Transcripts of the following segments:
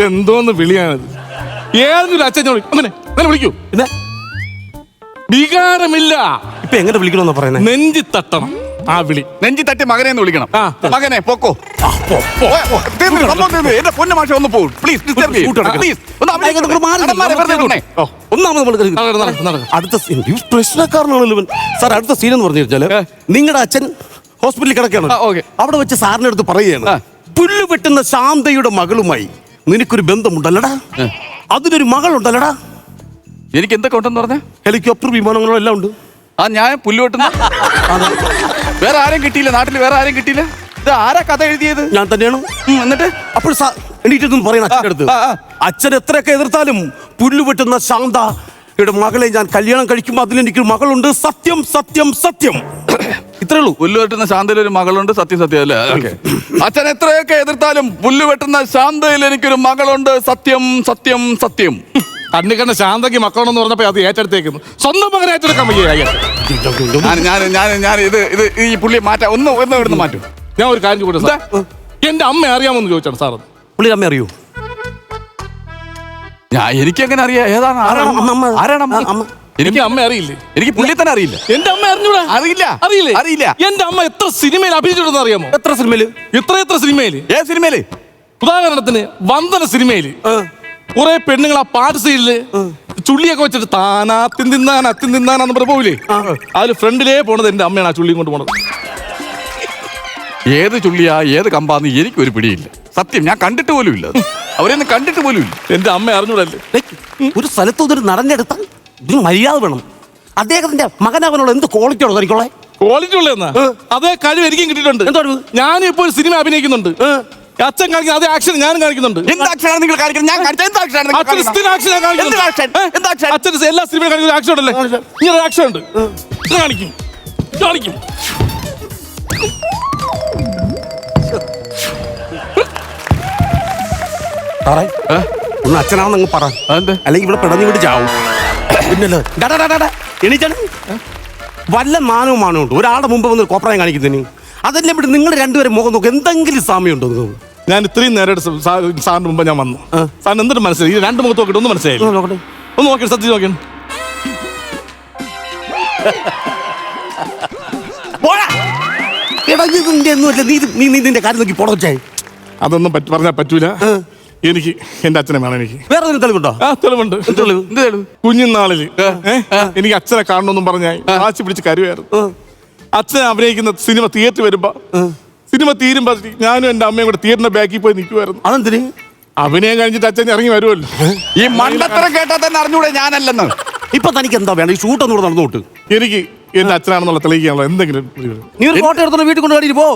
എന്തോന്ന് വിളിയാണത്? ഏതൊരു അച്ഛൻ അങ്ങനെ അങ്ങനെ വിളിക്കൂ. എന്നാ വികാരമില്ല. ഇപ്പൊ എങ്ങനെ വിളിക്കണമെന്നാ പറയുന്നത് നെഞ്ചി തട്ടണം. ആ വിളി. നെഞ്ചി തട്ടി മകനെ എന്ന് വിളിക്കണം. ആ. മകനെ പൊക്കോ. എന്റെ പൊന്നു മാഷ ഒന്ന് പോകും പ്ലീസ് ഡിസ്റ്റർബ് പ്ലീസ് ഒന്നാമത്. അടുത്ത സീൻ. പ്രശ്നക്കാരനാണല്ലോ സാർ അടുത്ത സീൻ എന്ന് പറഞ്ഞു വെച്ചാൽ നിങ്ങളുടെ അച്ഛൻ ഹോസ്പിറ്റലിൽ കിടക്കുകയാണ്. ഓക്കേ. അവിടെ വെച്ച് സാറിന്റെ അടുത്ത് പറയുകയാണ്. പുല്ല് വെട്ടുന്ന ശാന്തയുടെ മകളുമായി നിനക്കൊരു ബന്ധമുണ്ടല്ലടാ. അതിനൊരു മകളുണ്ടല്ലടാ? എനിക്ക് എന്തൊക്കെ ഉണ്ടെന്ന് പറഞ്ഞ? ഹെലികോപ്റ്റർ വിമാനങ്ങളും എല്ലാം ഉണ്ട്. ആ ഞാൻ പുല്ലുവെട്ടുന്ന വേറെ ആരും കിട്ടിയില്ല. നാട്ടിൽ വേറെ ആരും കിട്ടിയില്ല. ഇത് ആരാ കഥ എഴുതിയത്? ഞാൻ തന്നെയാണ്. എന്നിട്ട്? അപ്പോൾ എണീറ്റൊന്നും പറയുന്ന അച്ഛനടുത്ത്. അച്ഛൻ എത്രയൊക്കെ എതിർത്താലും പുല്ലുവെട്ടുന്ന ശാന്ത. ശാന്തയുടെ മകളെ ഞാൻ കല്യാണം കഴിക്കുമ്പോൾ അതിലെനിക്കൊരു മകളുണ്ട്. സത്യം സത്യം സത്യം. ഇത്രേ ഉള്ളൂ. പുല്ല് വെട്ടുന്ന ശാന്തയിൽ ഒരു മകളുണ്ട്. സത്യം സത്യം അല്ലേ? അച്ഛൻ എത്രയൊക്കെ എതിർത്താലും പുല്ല് വെട്ടുന്ന ശാന്തയിൽ എനിക്കൊരു മകളുണ്ട്. സത്യം സത്യം സത്യം. കണ്ണി കണ്ട ശാന്തയ്ക്ക് മക്കളോണെന്ന് പറഞ്ഞപ്പോ അത് ഏറ്റെടുത്തേക്കുന്നു. സ്വന്തം മകനെ ഏറ്റെടുക്കാൻ വയ്യ അയ്യ. ഞാൻ ഞാൻ ഞാൻ ഞാൻ ഇത് ഇത് ഈ പുള്ളി മാറ്റാ. ഒന്ന് ഒന്ന് ഇവിടുന്ന് മാറ്റും. ഞാൻ ഒരു കാര്യം കൂടെ സാർ എന്റെ അമ്മ അറിയാമെന്ന് ചോദിച്ചാണ് സാർ പുള്ളി അമ്മ അറിയൂ? ഞാൻ എനിക്ക് എങ്ങനെ അറിയാം? ഏതാണ്? ആരാണ്? അമ്മ. ആരാണ് അമ്മ? എനിക്ക് അമ്മ അറിയില്ലേ? എനിക്ക് പുള്ളിയെ തന്നെ അറിയില്ല. എന്റെ അമ്മ അറിഞ്ഞൂടാ? അറിയില്ല. അറിയില്ലേ? അറിയില്ല. എന്റെ അമ്മ എത്ര സിനിമയിൽ അഭിനയിച്ചിട്ടുണ്ടെന്ന് അറിയാമോ? എത്ര സിനിമയിൽ? എത്ര എത്ര സിനിമയിൽ? ഏ സിനിമയിൽ? ഉദാഹരണത്തിന് വന്ദന സിനിമയിൽ. കുറെ പെണ്ണുങ്ങൾ ആ പാട്ട് സൈഡിൽ ചുള്ളിയൊക്കെ വെച്ചിട്ട് താനാ തിന്നാൻ അത്തിൻ തിന്നാനാന്ന് പറഞ്ഞ പോവില്ലേ? അതിൽ ഫ്രണ്ടിലേ പോണത് എന്റെ അമ്മയാണ് ആ ചുള്ളിയും കൊണ്ട് പോണത്. ഏത് ചുള്ളിയാ ഏത് കമ്പാന്ന് എനിക്കൊരു പിടിയില്ല. സത്യം ഞാൻ കണ്ടിട്ട് പോലും ഇല്ല അവരെ അവരെയൊന്നും കണ്ടിട്ട് പോലും ഇല്ല എന്റെ അമ്മ അറിഞ്ഞൂടല്ലേ? ഒരു സ്ഥലത്ത് ഒരു നടന്നെടുത്താൽ ഇതിന് മര്യാദ വേണം. അദ്ദേഹത്തിന്റെ മകനവനോട് എന്ത് ക്വാളിറ്റി ഉള്ളത് തനിക്കുള്ളേ ക്വാളിറ്റി ഉള്ളതെന്നാ? അതേ കഴിവ് എനിക്കും കിട്ടിയിട്ടുണ്ട്. എന്തോ ഞാൻ ഞാനും ഇപ്പോൾ ഒരു സിനിമ അഭിനയിക്കുന്നുണ്ട്. അച്ഛൻ കാണിക്കുന്ന അതേ ആക്ഷൻ ഞാനും കാണിക്കുന്നുണ്ട്. എന്ത് ആക്ഷനാണ് നിങ്ങൾ കാണിക്കുന്നത്? ഞാൻ കാണിച്ച എന്ത് ആക്ഷനാണ് നിങ്ങൾ അച്ഛൻ സ്ഥിരം ആക്ഷൻ ഞാൻ കാണിക്കുന്നത് അച്ഛൻ എല്ലാ സിനിമയും കാണിക്കുന്ന ആക്ഷൻ ഉണ്ടല്ലേ? ഇങ്ങനെ ആക്ഷൻ ഉണ്ട്. കാണിക്കും. കാണിക്കും? ഒന്ന് അച്ഛനാണെന്ന് അങ്ങ് പറ? അല്ലെങ്കിൽ ഇവിടെ പിടഞ്ഞു വിട്ട് ചാവും. പിന്നല്ലോ. എണീച്ചാണ് വല്ല മാനവും മാനവും ഉണ്ട്. ഒരാളുടെ മുമ്പ് വന്ന് കോപ്രായം കാണിക്കുന്നതിന് അതെല്ലാം ഇവിടെ നിങ്ങൾ രണ്ടുപേരും മുഖം നോക്കും. എന്തെങ്കിലും സാമ്യമുണ്ടോ ഉണ്ടോ ഞാൻ ഇത്രയും നേരം സാറിന് മുമ്പ് ഞാൻ വന്നു. സാറിന് എന്തിട്ട് മനസ്സിലായി? ഈ രണ്ട് മുഖത്ത് നോക്കിയിട്ട് ഒന്നും മനസ്സിലായില്ല. ഒന്ന് നോക്കട്ടെ. നോക്കി സത്യം നോക്കി നീ നിന്റെ കാര്യം നോക്കി പോടച്ചായി അതൊന്നും പറ്റ പറഞ്ഞാൽ പറ്റൂല. എനിക്ക് എന്റെ അച്ഛനെ വേണം എനിക്ക്. വേറെ എന്തെങ്കിലും തെളിവുണ്ടോ? ആ തെളിവുണ്ട്. തെളിവ്? എന്ത് തെളിവ്? കുഞ്ഞുനാളിൽ. എനിക്ക് അച്ഛനെ കാണണമെന്നും പറഞ്ഞായി വാശി പിടിച്ച് കരുവായിരുന്നു അച്ഛൻ അഭിനയിക്കുന്ന സിനിമ തിയേറ്റർ വരുമ്പോ സിനിമ തീരുമ്പോ ഞാനും എന്റെ അമ്മയും കൂടെ തിയേറ്ററിന്റെ ബാക്കിൽ പോയി നിൽക്കുമായിരുന്നു. അതെന്തിന്? അഭിനയം കഴിഞ്ഞിട്ട് അച്ഛൻ ഇറങ്ങി വരുമല്ലോ. ഈ മണ്ടത്തരം കേട്ടാൽ തന്നെ അറിഞ്ഞൂടെ ഞാനല്ലെന്ന്. ഇപ്പൊ തനിക്ക് എന്താ വേണം? ഈ ഷൂട്ട് ഒന്നുകൂടെ നടന്നോട്ട്. എനിക്ക് എന്റെ അച്ഛനാണെന്നുള്ള തെളിയിക്കാനുള്ള എന്തെങ്കിലും നീ ഒരു ഫോട്ടോ എടുത്തോ വീട്ടിൽ കൊണ്ടുപോയി പോ.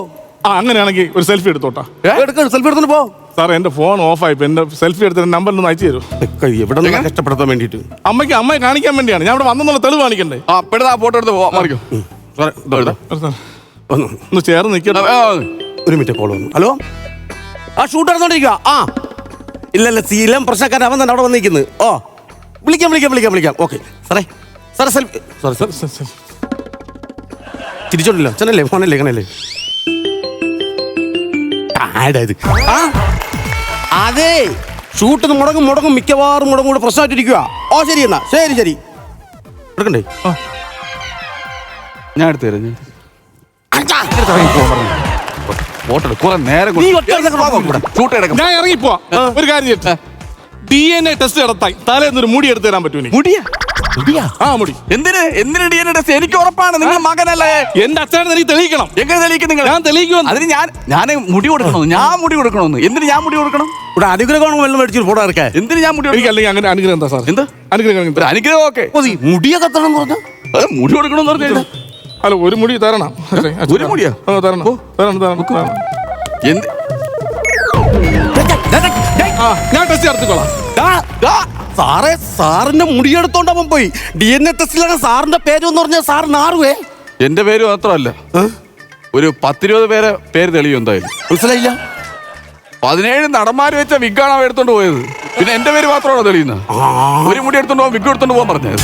ആ അങ്ങനെയാണെങ്കിൽ ഒരു സെൽഫി എടുത്തോട്ടാ. സെൽഫി എടുത്തോണ്ട് പോ. സാർ എന്റെ ഫോൺ ഓഫ് ആയി. എന്റെ സെൽഫി എടുത്ത നമ്പർ ഒന്ന് അയച്ചു തരും. എവിടെ നിന്ന് കഷ്ടപ്പെടുത്താൻ വേണ്ടിട്ട് അമ്മയ്ക്ക് അമ്മയെ കാണിക്കാൻ വേണ്ടിയാണ്. ഞാൻ ഇവിടെ വന്നെന്നുള്ള തെളിവ് കാണിക്കണ്ടേ? ആ പെടുന്ന ആ ഫോട്ടോ എടുത്ത് പോ മറിക്കും സാറേ. ഒന്ന്. ചേർന്ന് നിൽക്കട്ടെ ഒരു മിനിറ്റ് കോൾ വന്നു. ഹലോ? ആ ഷൂട്ട് നടന്നോണ്ടിരിക്കുക ആ. ഇല്ലല്ല ഇല്ല സീലം പ്രശ്നക്കാരൻ അവൻ തന്നെ അവിടെ വന്നിരിക്കുന്നത് ഓ. വിളിക്കാം വിളിക്കാം വിളിക്കാം വിളിക്കാം. ഓക്കെ. സാറേ സാറേ സെൽഫി സോറി സാർ തിരിച്ചോണ്ടില്ല. ചെന്നല്ലേ ഫോണല്ലേ കണല്ലേ ആടാ ഇത്. ആ. അതെ. ഷൂട്ട് മുടങ്ങും മുടങ്ങും മിക്കവാറും മുടങ്ങും കൂടെ പ്രശ്നമായിട്ടിരിക്കുക ഓ ശരി എന്നാ. ശരി ശരി. എടുക്കണ്ടേ? ഞാൻ എടുത്തു തരാം ഞാൻ ഫോട്ടോ കുറെ നേരം നീ ഒറ്റ ദിവസം കൂടെ. ഷൂട്ട് ഞാൻ ഒരു കാര്യം ചെയ്യട്ടെ. ഡി എൻ എ ടെസ്റ്റ് നടത്തായി തലേന്ന് ഒരു മുടി എടുത്തു തരാൻ പറ്റൂ മുടിയാ? ഇടിയാ. ആ മുടി. എന്തിന്? എന്തിന് ഡി എൻ ടെസ്റ്റ് എനിക്ക് ഉറപ്പാണ്. നിങ്ങൾ മകനല്ലേ? എന്റെ അച്ഛനെ എനിക്ക് തെളിയിക്കണം. എങ്ങനെ തെളിയിക്കും നിങ്ങൾ? ഞാൻ തെളിയിക്കുമെന്ന്. അതിന് ഞാൻ ഞാൻ മുടി കൊടുക്കണോ ഞാൻ മുടി കൊടുക്കണമെന്ന്. എന്തിന് ഞാൻ മുടി കൊടുക്കണം? ഇവിടെ അനുഗ്രഹം വെള്ളം മേടിച്ചു ഫോട്ടോ ഇറക്കാൻ എന്തിന് ഞാൻ മുടി എനിക്ക് കൊടുക്കണം? അല്ലെങ്കിൽ അങ്ങനെ അനുഗ്രഹം എന്താ സാർ? എന്ത്? അനുഗ്രഹം എന്താ? ഒരു അനുഗ്രഹം ഓക്കെ മതി മുടിയെ തരണം എന്ന് പറഞ്ഞാ? അത് മുടി കൊടുക്കണമെന്ന് പറഞ്ഞാൽ അല്ല ഒരു മുടി തരണം. അല്ലേ, ഒരു മുടിയോ? ആ, തരണം. തരണം തരണം തരണം. എന്ത്? ആ ഞാൻ ടെസ്റ്റ് നടത്തിക്കോളാം. ഡാ, സാറേ സാറിന്റെ മുടിയെടുത്തോണ്ട് അവൻ പോയി. ഡി എൻ എ ടെസ്റ്റിലാണ് സാറിന്റെ പേര് എന്ന് പറഞ്ഞാൽ സാർ നാറുവേ എന്റെ പേര് മാത്രമല്ല. ഒരു പത്തിരുപത് പേരെ പേര് തെളിയും എന്തായാലും. മനസ്സിലായില്ല? പതിനേഴ് നടന്മാര് വെച്ച വിഗാണ് അവ എടുത്തോണ്ട് പോയത്. പിന്നെ എന്റെ പേര് മാത്രമാണോ തെളിയുന്നത്? ഒരു മുടി എടുത്തോണ്ട് പോകാൻ വിഗ് എടുത്തോണ്ട് പോകാൻ പറഞ്ഞത്.